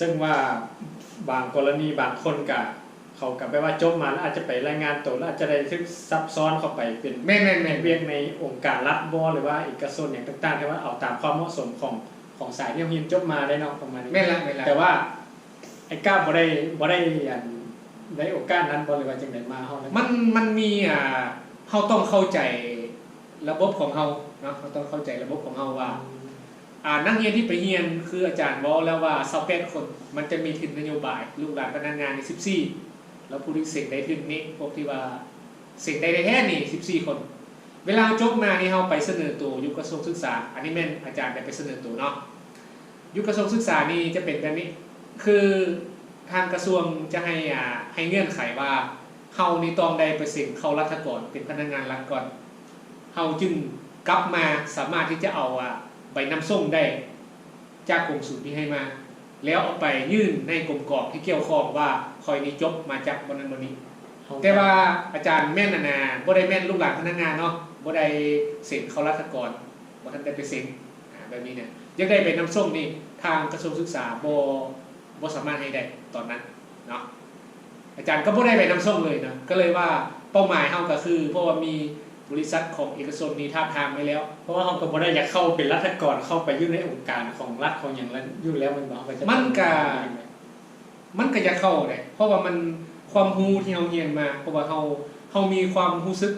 ซึ่งว่าบางกรณีบางคนกับเขากับไปว่าจบมาแล้วอาจจะไปรายงานตัวแล้วอาจจะได้ทึกซับซ้อนเข้าไปเป็นแม่นแม่นแม่นเวียกในองค์การรัฐบ่หรือว่าเอกชนอย่างต่างๆที่ว่าเอาตามความเหมาะสมของของสายที่เราเรียนจบมาได้เนาะประมาณนี้แม่นละแม่นละแต่ว่าไอ้ก้าวบ่ได้บ่ได้อันได้โอกาสนั้นบ่เลยว่าจังไดมาเฮานะมันมันมีอ่าเฮาต้องเข้าใจระบบของเฮาเนาะเราต้องเข้าใจระบบของเฮาว่าอ่า นักเรียนที่ไปเรียนคืออาจารย์บอกแล้วว่า28คนมันจะมีถึงนโยบาย ลูกหลานพนักงานใน14แล้วผู้ที่เสกได้ถึงนี้พวกที่ว่าเสกได้แท้ๆนี่14คน เวลาจบมานี่เฮาไปเสนอตัวยุคกระทรวงศึกษา อันนี้แม่นอาจารย์ได้ไปเสนอตัวเนาะยุคกระทรวงศึกษานี่จะเป็นแบบนี้คือทางกระทรวงจะให้อ่าให้เงื่อนไขว่าเฮานี่ต้องได้ไปเซ็นเข้ารัฐก่อนเป็นพนักงานรัฐก่อนเฮาจึงกลับมาสามารถที่จะเอาอ่า ใบนำส่งได้จากกรมศูนย์ที่ให้มา แล้วเอาไปยื่นในกรมกอกที่เกี่ยวข้องว่าคอยนี้จบมาจากบนนั้นบนนี้ แต่ว่าอาจารย์แม่นนานาบ่ได้แม่นลูกหลานพนักงานเนาะบ่ได้เซ็นเข้ารัฐก่อนบ่ทันได้ไปเซ็นอ่าแบบนี้เนี่ยยังได้ไปนำส่งนี่ทางกระทรวงศึกษาบ่บ่สามารถให้ได้ตอนนั้นเนาะอาจารย์ก็บ่ได้ไปนำส่งเลยนะก็เลยว่าเป้าหมายเฮาก็คือ เพราะว่ามี บริษัทของเอกชนนี่ทาบทามไว้แล้ว เพราะว่าเฮาก็บ่ได้อยากเข้าเป็นรัฐกรเข้าไปอยู่ในองค์การของรัฐของหยังนั้นอยู่แล้วมันบ่เฮาก็จะมันก็มันก็จะเข้าได้เพราะว่ามันความรู้ที่เฮาเรียนมา เพราะว่าเฮาเฮามีความรู้สึก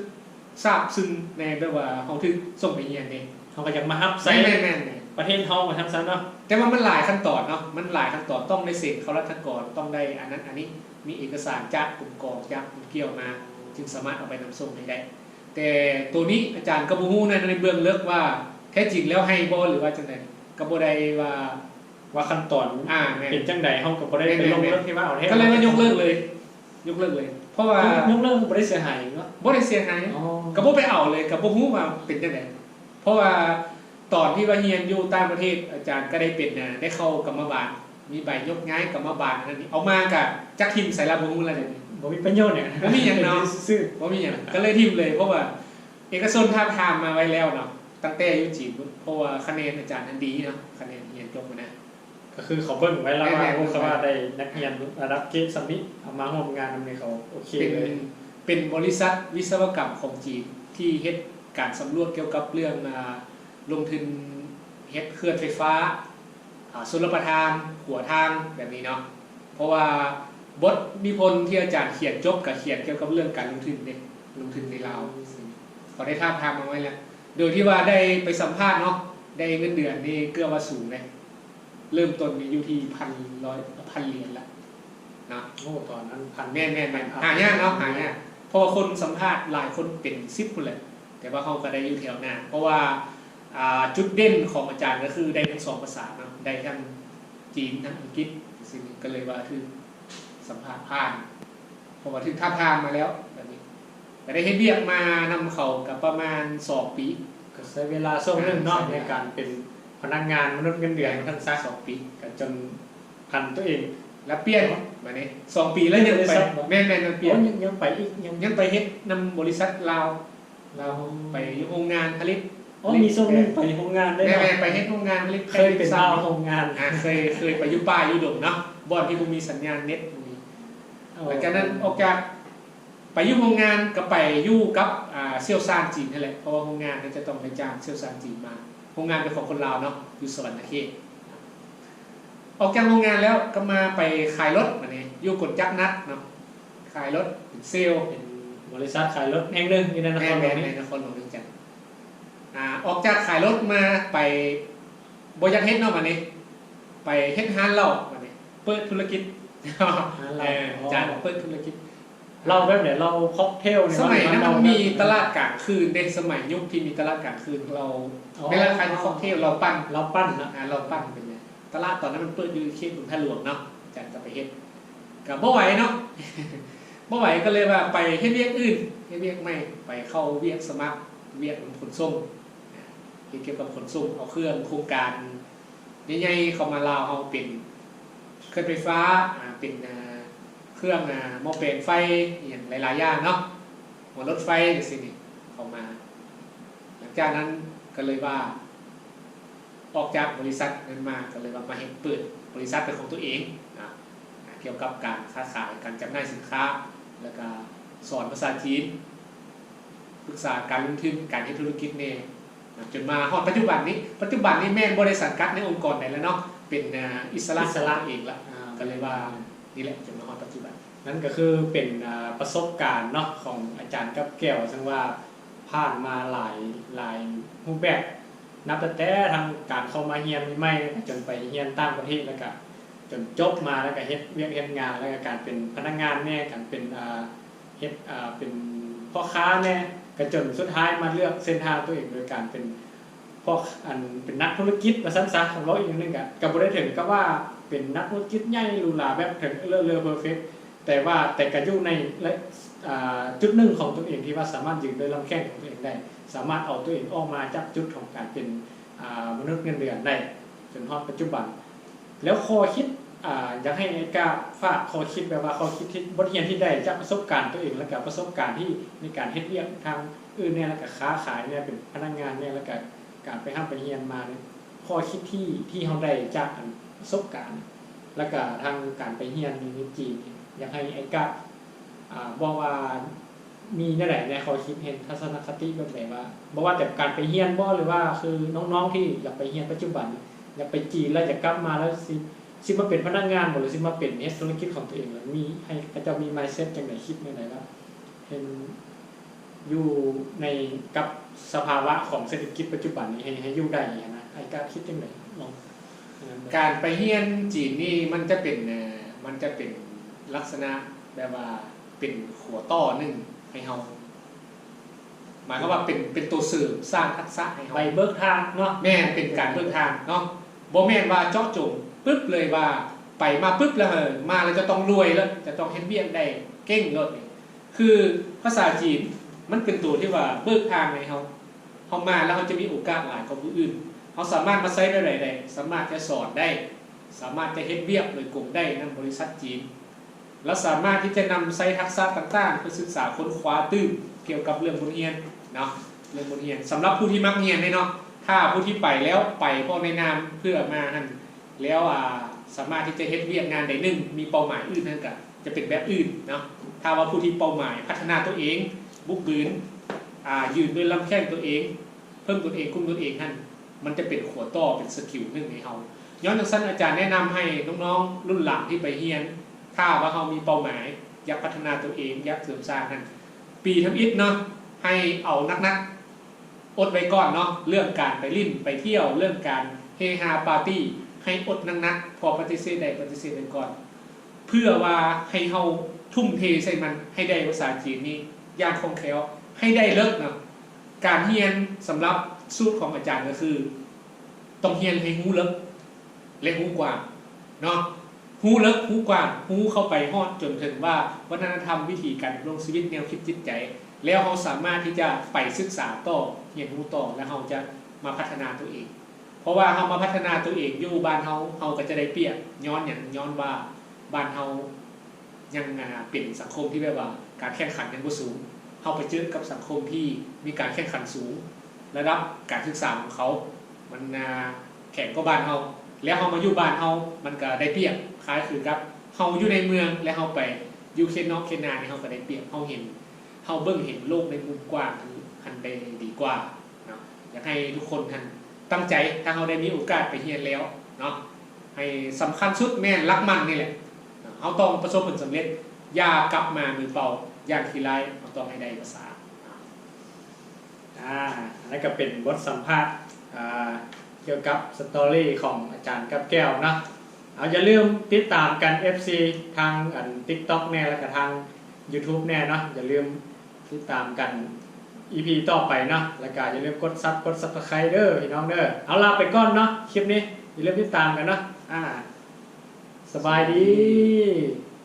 ซาบซึ้งในแบบว่าเฮาถึงส่งไปเรียนนี่เฮาก็อยากมารับใช่ใส่แม่นๆๆประเทศเฮามาทำซันเนาะแต่ว่ามันหลายขั้นตอนเนาะมันหลายขั้นตอนต้องได้เสร็จเขารัฐกรต้องได้อันนั้นอันนี้มีเอกสารจากกลุ่มกองจากกลุ่มเกี่ยวมา จึงสามารถเอาไปนำส่งให้ได้ แต่ตัวนี้อาจารย์กระบูฮู้ในในเบื้องลึกว่าแท้จริงแล้วให้บ่หรือว่าจังไดกระบ่ได้ว่าว่าขั้นตอนอ่าแม่นเป็นจังใดเฮาก็บ่ได้ไปลงเรื่องที่ว่าเอาแท้ก็เลยว่ายกเลิกเลย ยกเลิกเลย เพราะว่ายกเลิกบ่ได้เสียหายเนาะบ่ได้เสียหายอ๋อก็บ่ไปเอาเลยก็บ่ฮู้ว่าเป็นจังไดเพราะว่าตอนที่ว่าเรียนอยู่ต่างประเทศอาจารย์ก็ได้เป็นนะได้เข้ากรรมบาลมีใบยกย้ายกรรมบาลอันนั้นนี่เอามากับจักทิมใส่ละบ่ฮู้แล้วเนี่ย บ่มีประโยชน์เนี่ยบ่มีหยังเนาะซื่อว่ามีอย่างก็เลยทิมเลยเพราะว่า เอกชนท้าบทามมาไว้แล้วเนาะตั้งแต่อายุจีบเพราะว่าคะแนนอาจารย์นั้นดีเนาะคะแนนเรียนจบมานะก็คือเขาเบิ่งไว้แล้วว่าแม่นๆโอ้เขาว่าได้นักเรียนระดับเกรดสมิธเอามาร่วมงานนำในเขาโอเคเป็นเลยเป็นบริษัทวิศวกรรมของจีนที่เฮ็ดการสำรวจเกี่ยวกับเรื่องอ่าลงทุนเฮ็ดเครื่องไฟฟ้าอ่าสุลประทานหัวทางแบบนี้เนาะเพราะว่า บทนิพนธ์ที่อาจารย์เขียนจบกับเขียนเกี่ยวกับเรื่องการลงทุนเนี่ยลงทุนในลาวเขาได้ท้าบทามมาไว้แล้ว โดยที่ว่าได้ไปสัมภาษณ์เนาะได้เงินเดือนนี่เกือบว่าสูงเลยเริ่มต้นนี่อยู่ที่พันร้อยพันเหรียญละนะโอ้ตอนนั้นพันแม่นแม่นแม่นหายากเนาะหายากเพราะว่าคนสัมภาษณ์หลายคนเป็นซิปคนเลยแต่ว่าเขาก็ได้อยู่แถวหน้าเพราะว่าอ่าจุดเด่นของอาจารย์ก็คือได้ทั้งสองภาษาเนาะได้ทั้งจีนทั้งอังกฤษสิ่งนี้ก็เลยว่าคือ สัมภาษณ์ผ่านเพราะว่าถึงท่าบทางมาแล้วแบบนี้แต่ได้เฮ็ดเวียกมานำเขากับประมาณสองปีก็ใช้เวลาช่วงหนึงเนาะใช้เวในลาการเป็นพนักงานมนุษย์เงินเดือนทั้งซะสองปีก็จนพันตัวเองแล้วเปลี่ยนมาเนี่ยสองปีแล้วยังบริไปษัทบ่แม่นแม่นยังเปลี่ยนโอ้ยังยังไปอีกยังยังไปเฮ็ดนำบริษัทลาวลาวไปโรงงานผลิตอ๋อมีช่วงหนึงไปโรงงานได้แม่เนาะแม่ไปเฮ็ดโรงงานผลิตเคยเป็นดาวโรงงานอ่าเคยเคยไปอยู่ป่าอยู่ดงเนาะบ่อนที่บ่มีสัญญาณเน็ตบ่มี หลังจากนั้นออกจากไปอยู่โรงงานก็ไปอยู่กับอ่าเซี่ยวซานจีนนั่นแหละเพราะว่าโรงงานนั้นจะต้องไปจ้างเซี่ยวซานจีนมาโรงงานเป็นของคนลาวเนาะอยู่สวรรณเขตออกจากโรงงานแล้วก็มาไปขายรถมาเนี่ยอยู่กดจักรนัดเนาะขายรถเป็นเซลล์เป็นบริษัทขายรถแห่งหนึ่งอยู่ในนคแม่รหลแม่วงในนี่นครหลวงเวียงจันทร์อ่าออกจากขายรถมาไปบอยากเฮ็ดเนาะมานี่ไปเฮ็ดฮานเหล้ามานี่เปิดธุรกิจเอออา จารย์เปิดธุรกิจเราแบบไหนเราค็อกเทลเนี่ยสมัยนั้นเรามันมีตลาดกลางคืนในสมัยยุคที่มีตลาดกลางคืนเราอ๋อเวลาขายค็อกเทลเราปั้นเราปั้นนะอ่าเราปั้นเป็นไงตลาดตอนนั้นมันเปิดอยู่เขตหลวงท่าหลวงเนาะอาจารย์ก็ไปเฮ็ดก็บ่ไหวเนาะบ่ไหวก็เลยว่าไปเฮ็ดเวียกอื่นเฮ็ดเวียกไม่ไปเข้าเวียกสมัครเวียกขนส่งอ่าเฮ็ดเกี่ยวกับขนส่งเอาเครื่องโครงการใหญ่ๆเข้ามาลาวเฮาเป็นเค รื่องไฟฟ้าเป็นเครื่องอ่าหม้อแปลงไฟอย่างหลายๆอย่างเนาะหัวรถไฟจังซี่นี่เข้ามา หลังจากนั้นก็เลยว่า ออกจากบริษัทนั้นมาก็เลยว่ามาเฮ็ดเปิดบริษัทเป็นของตัวเองนะเกี่ยวกับการค้าขายการจำหน่ายสินค้า แล้วก็สอนภาษาจีนปรึกษาการลงทุนการให้ธุรกิจเนี่ยจนมาฮอดปัจจุบันนี้ ปัจจุบันนี้แม่นบริษัทกัดในองค์กรไหนแล้วเนาะเป็นอิสระอิสระเองละ ก็เลยว่านี่แหละจนมาฮอดปัจจุบัน นั่นก็คือเป็นประสบการณ์เนาะของอาจารย์กับแก้วซึ่งว่าผ่านมาหลายหลายรูปแบบนับตั้งแต่ทางการเข้ามาเรียนใหม่จนไปเรียนต่างประเทศแล้วก็จนจบมาแล้วก็เฮ็ดเวียกเฮ็ดงานแล้วก็การเป็นพนักงานแน่การเป็นอ่าเฮ็ดอ่าเป็นพ่อค้าแน่ก็จนสุดท้ายมาเลือกเส้นทางตัวเองโดยการเป็นพ่ออันเป็นนักธุรกิจว่าซั่นซะคำว่าอีกนิดนึงก็ก็บ่ได้ถึงกับว่า เป็นนักธุรกิจใหญ่หรูหราแบบถึงเลือเลือเพอร์เฟกแต่ว่าแต่ก็อยู่ในและจุดหนึ่งของตัวเองที่ว่าสามารถยืนด้วยลำแข้งของตัวเองได้ สามารถเอาตัวเองออกมาจากจุดของการเป็นมนุษย์เงินเดือนได้จนฮอดปัจจุบัน แล้วข้อคิดอยากให้ไอ้กาฝากข้อคิดแบบว่าข้อคิดที่บทเรียนที่ได้จากประสบการณ์ตัวเองแล้วก็ประสบการณ์ที่ในการเฮ็ดเรียกทางอื่นเนี่ยแล้วก็ค้าขายเนี่ยเป็นพนักงานเนี่ยแล้วก็การไปห้ามไปเรียนมาเนี่ยข้อคิดที่ที่เขาได้จากอัน ประสบการณ์ แล้วก็ทางการไปเรียนอยู่ในจีนเนี่ยอยากให้ไอ้กาอ่าบอกว่ามีแนวไหนในเข้อคิดเห็นทัศนคติแบบไหนว่าบอกว่าแต่การไปเรียนบ่หรือว่าคือน้องๆที่อยากไปเรียนปัจจุบัน อยากไปจีนแล้วอยากกลับมาแล้วสิสิมาเป็นพนักงานหรือสิมาเป็นเฮ็ดธุรกิจของตัวเองแล้วมีให้เขาเจ้ามี mindset จังไดคิดจังไดว่าเห็นอยู่ในกับสภาวะของเศรษฐกิจปัจจุบันนี้ให้ให้อยู่ได้นะไอ้กล้าคิดจังไดลอง การไปเฮียนจีนนี่มันจะเป็นเอ่อมันจะเป็นลักษณะแบบว่าเป็นหัวต่อหนึ่งให้เฮาหมายความว่าเป็นเป็นตัวสื่อสร้างทักษะให้เฮาไปเบิกทางเนาะแม่นเป็นการเบิ่งทางเนาะบ่แม่นว่าเจาะจงปึ๊บเลยว่าไปมาปึ๊บแล้วเออมาแล้วจะต้องรวยแล้วจะต้องเฮ็ดเวียกได้เก่งเลยคือภาษาจีนมันเป็นตัวที่ว่าเบิกทางให้เฮาเฮามาแล้วเฮาจะมีโอกาสหลายกว่าผู้อื่น เฮาสามารถมาใช้ได้ได้สามารถจะสอนได้ สามารถจะเฮ็ดเวียกโดยกลุ่มได้นำบริษัทจีน แล้วสามารถที่จะนำใช้ทักษะต่างๆเพื่อศึกษาค้นคว้าตื้มเกี่ยวกับเรื่องบนเรียนเนาะเรื่องบนเรียนสำหรับผู้ที่มักเรียนเนี่ยเนาะถ้าผู้ที่ไปแล้วไปเพราะในนามเพื่อมาหันแล้วอ่าสามารถที่จะเฮ็ดเวียกงานใดหนึ่งมีเป้าหมายอื่นนั่นก็จะเป็นแบบอื่นเนาะถ้าว่าผู้ที่เป้าหมายพัฒนาตัวเองบุกบืนอ่ายืนด้วยลำแข้งตัวเอง เพิ่มตัวเองคุ้มตัวเองนั่น มันจะเป็นขัวต่อเป็นสกิลหนึ่งในเฮาย้อนจากสั้นอาจารย์แนะนำให้น้องๆรุ่นหลังที่ไปเฮียน ถ้าว่าเขามีเป้าหมาย อยากพัฒนาตัวเองอยากเสริมสร้างนั่นปีทำอิฐเนาะให้เอานักๆอดไว้ก่อนเนาะเรื่องการไปลิ่นไปเที่ยวเรื่องการเฮฮาปาร์ตี้ให้อดนักๆพอปฏิเสธได้ปฏิเสธไปก่อน เพื่อว่าให้เฮาทุ่มเทใส่มันให้ได้ภาษาจีนนี้ยางคงแคล่วให้ได้เลิกเนาะการเรียนสำหรับ สูตรของอาจารย์ก็คือ ต้องเรียนให้หูเลิกและหูกว้างเนาะหูเลิกหูกว้างหูเข้าไปฮอดจนถึงว่าวัฒนธรรมวิธีการดำรงชีวิตแนวคิดจิตใจ แล้วเขาสามารถที่จะไปศึกษาต่อเรียนรู้ต่อแล้วเขาจะมาพัฒนาตัวเอง เพราะว่าเขามาพัฒนาตัวเองอยู่บ้านเขาเขาก็จะได้เปรียบย้อนอย่างย้อนว่าบ้านเขายังอ่าเป็นสังคมที่แบบว่าการแข่งขันยังบ่สูงเขาไปเจอกับสังคมที่มีการแข่งขันสูง ระดับการศึกษาของเขา มันแข่งก็บ้านเขาแล้วเขามาอยู่บ้านเขามันก็ได้เปรียบคล้ายคือกับเขาอยู่ในเมืองแล้วเขาไปอยู่เคนนอกเคนนาเนี่ยเขาก็ได้เปรียบเขาเห็นเขาเบิ่งเห็นโลกในมุมกว้างทันได้ดีกว่าเนาะอยากให้ทุกคนทันตั้งใจถ้าเขาได้มีโอกาสไปเรียนแล้วเนาะให้สำคัญสุดแม่นรักมันนี่แหละเนาะเขาต้องประสบผลสำเร็จอย่ากลับมามือเปล่าอย่างทีไรเขาต้องให้ได้ภาษา อ่าอันนั้นก็เป็นบทสัมภาษณ์อ่าเกี่ยวกับสตอรี่ของอาจารย์กับแก้วเนาะเอาอย่าลืมติดตามกัน FC ทางอัน TikTok แน่แล้วก็ทาง YouTube แน่เนาะอย่าลืมติดตามกัน EP ต่อไปเนาะแล้วก็อย่าลืมกดซับกด Subscribe เด้อพี่น้องเด้อเอาลาไปก่อนเนาะคลิปนี้อย่าลืมติดตามกันเนาะอ่าสบายดี